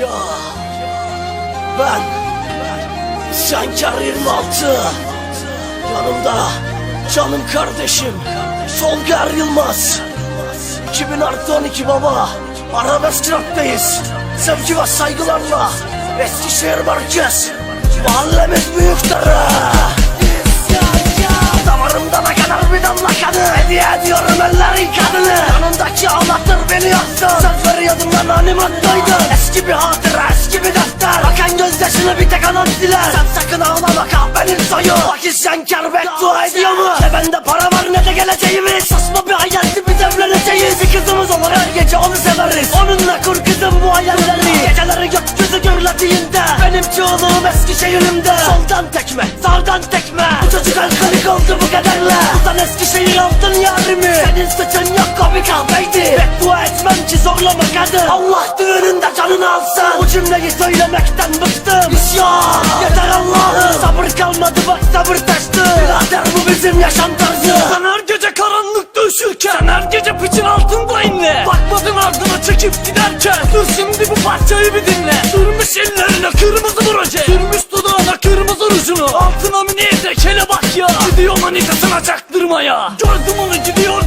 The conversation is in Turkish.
Ya ben İsyankar 26 Yanımda canım kardeşim Solgar Yılmaz. 2000 artı 12 baba Arabesk rock'tayız Sevgi ve saygılarla Eskişehir merkez. Mahallemiz büyüktür Damarımdan Söz veriyordum lan animattaydı Eski bir hatıra eski bir defter. Bakan gözyaşını bir tek anan siler Sen sakın ağlama kahvenin soyu Bak isyankar beddua ediyor mu? Ne bende para var ne de geleceğimiz. Saçma bir hayaldi biz evleneceğiz. Bir kızımız olur her gece onu severiz. Onunla kur kızım bu hayalleri. Geceleri gökyüzü gürlediğinde Benim çoğunluğum eski şehrimde. Soldan tekme sağdan tekme. Bu çocuk alkolik oldu bu kadarla Utan Eskişehir aldın yarimi Senin suçun yok komik kahveydi zorlama kadın. Allah düğününde canını alsın. Bu cümleyi söylemekten bıktım. İsyan. Yeter Allah'ım. Sabır kalmadı bak sabır taştı. Birader bu bizim yaşam tarzı. Sen her gece karanlıkta üşürken Sen her gece piçin altında inle. Bakmadın ardına çekip giderken. Dur şimdi bu parçayı bir dinle. Sürmüş ellerine kırmızı proje. Sürmüş dudağına kırmızı rujunu. Altına mini etek hele bak ya. Gidiyor manitasına çaktırmaya. Gördüm onu gidiyor